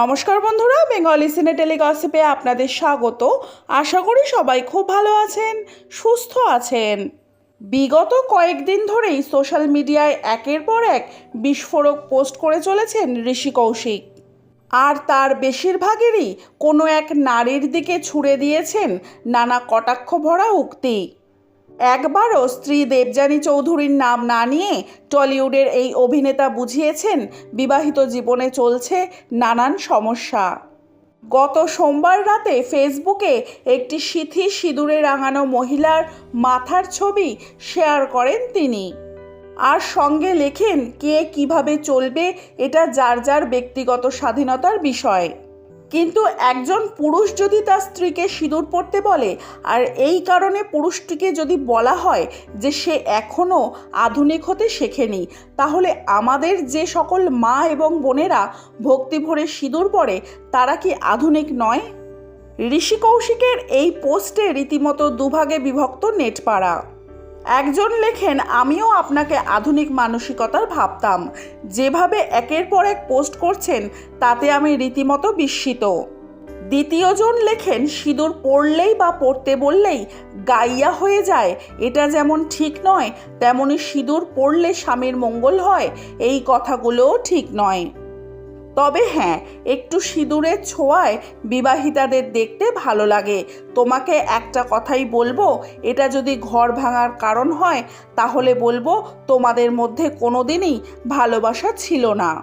নমস্কার বন্ধুরা, বেঙ্গলি সিনে টেলিগসিপে আপনাদের স্বাগত। আশা করি সবাই খুব ভালো আছেন, সুস্থ আছেন। বিগত কয়েকদিন ধরেই সোশ্যাল মিডিয়ায় একের পর এক বিস্ফোরক পোস্ট করে চলেছেন ঋষি কৌশিক। আর তার বেশিরভাগেরই কোনো এক নারীর দিকে ছুড়ে দিয়েছেন নানা কটাক্ষ ভরা উক্তি। একবারও স্ত্রী দেবযানী চৌধুরীর নাম না নিয়ে টলিউডের এই অভিনেতা বুঝিয়েছেন, বিবাহিত জীবনে চলছে নানান সমস্যা। গত সোমবার রাতে ফেসবুকে একটি সিথি সিঁদুরে রাঙানো মহিলার মাথার ছবি শেয়ার করেন তিনি। আর সঙ্গে লেখেন, কে কীভাবে চলবে এটা যার যার ব্যক্তিগত স্বাধীনতার বিষয়। কিন্তু একজন পুরুষ যদি তার স্ত্রীকে সিঁদুর পরতে বলে, আর এই কারণে পুরুষটিকে যদি বলা হয় যে সে এখনও আধুনিক হতে শেখেনি, তাহলে আমাদের যে সকল মা এবং বোনেরা ভক্তি ভরে সিঁদুর পরে, তারা কি আধুনিক নয়? ঋষি কৌশিকের এই পোস্টে রীতিমতো দুভাগে বিভক্ত নেটপাড়া। একজন লেখেন, আমিও আপনাকে আধুনিক মানসিকতার ভাবতাম। যেভাবে একের পর এক পোস্ট করছেন, তাতে আমি রীতিমতো বিস্মিত। দ্বিতীয়জন লেখেন, সিঁদুর পড়লেই বা পড়তে বললেই গাইয়া হয়ে যায়। এটা যেমন ঠিক নয়, তেমনি সিঁদুর পড়লে স্বামীর মঙ্গল হয়। এই কথাগুলোও ঠিক নয়। তবে হ্যাঁ একটু সিঁদুরের ছোঁয়ায় বিবাহিতাদের দেখতে ভালো লাগে। তোমাকে একটা কথাই বলব, এটা যদি ঘর ভাঙার কারণ হয়, তাহলে বলব তোমাদের মধ্যে কোনো দিনই ভালোবাসা ছিল না।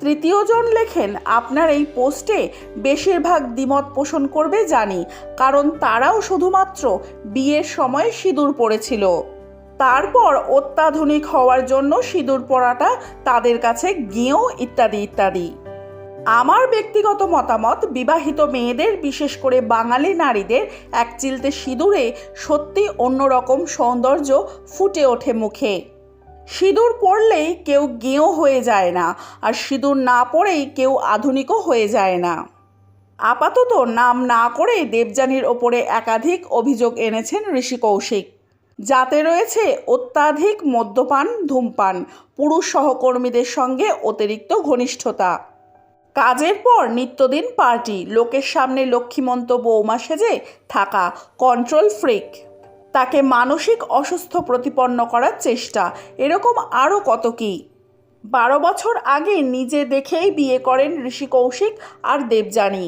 তৃতীয়জন লেখেন, আপনার এই পোস্টে বেশিরভাগ দ্বিমত পোষণ করবে জানি, কারণ তারাও শুধুমাত্র বিয়ের সময় সিঁদুর পড়েছিল। তারপর অত্যাধুনিক হওয়ার জন্য সিঁদুর পরাটা তাদের কাছে গিয়েও ইত্যাদি ইত্যাদি। আমার ব্যক্তিগত মতামত, বিবাহিত মেয়েদের, বিশেষ করে বাঙালি নারীদের, এক চিলতে সিঁদুরে সত্যি অন্যরকম সৌন্দর্য ফুটে ওঠে মুখে। সিঁদুর পরলেই কেউ গেঁয়ো হয়ে যায় না, আর সিঁদুর না পরেই কেউ আধুনিকও হয়ে যায় না। আপাতত নাম না করেই দেবযানীর ওপরে একাধিক অভিযোগ এনেছেন ঋষি কৌশিক। যাতে রয়েছে অত্যাধিক মদ্যপান, ধূমপান, পুরুষ সহকর্মীদের সঙ্গে অতিরিক্ত ঘনিষ্ঠতা। কাজের পর নিত্যদিন পার্টি, লোকের সামনে লক্ষ্মীমন্ত বৌমা সেজে থাকা কন্ট্রোল ফ্রিক তাকে মানসিক অসুস্থ প্রতিপন্ন করার চেষ্টা, এরকম আরও কত কী? বারো বছর আগে নিজে দেখেই বিয়ে করেন ঋষি কৌশিক আর দেবযানী।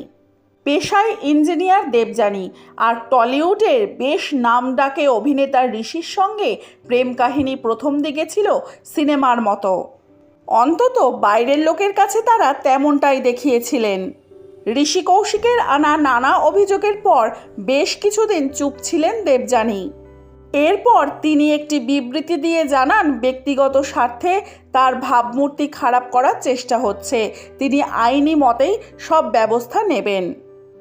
পেশায় ইঞ্জিনিয়ার দেবযানী আর টলিউডের বেশ নাম ডাকে অভিনেতা ঋষির সঙ্গে প্রেম কাহিনী প্রথম দিকে ছিল সিনেমার মতো। অন্তত বাইরের লোকের কাছে তারা তেমনটাই দেখিয়েছিলেন। ঋষি কৌশিকের আনা নানা অভিযোগের পর বেশ কিছুদিন চুপ ছিলেন দেবযানী। এরপর তিনি একটি বিবৃতি দিয়ে জানান, ব্যক্তিগত স্বার্থে তার ভাবমূর্তি খারাপ করার চেষ্টা হচ্ছে। তিনি আইনি মতেই সব ব্যবস্থা নেবেন।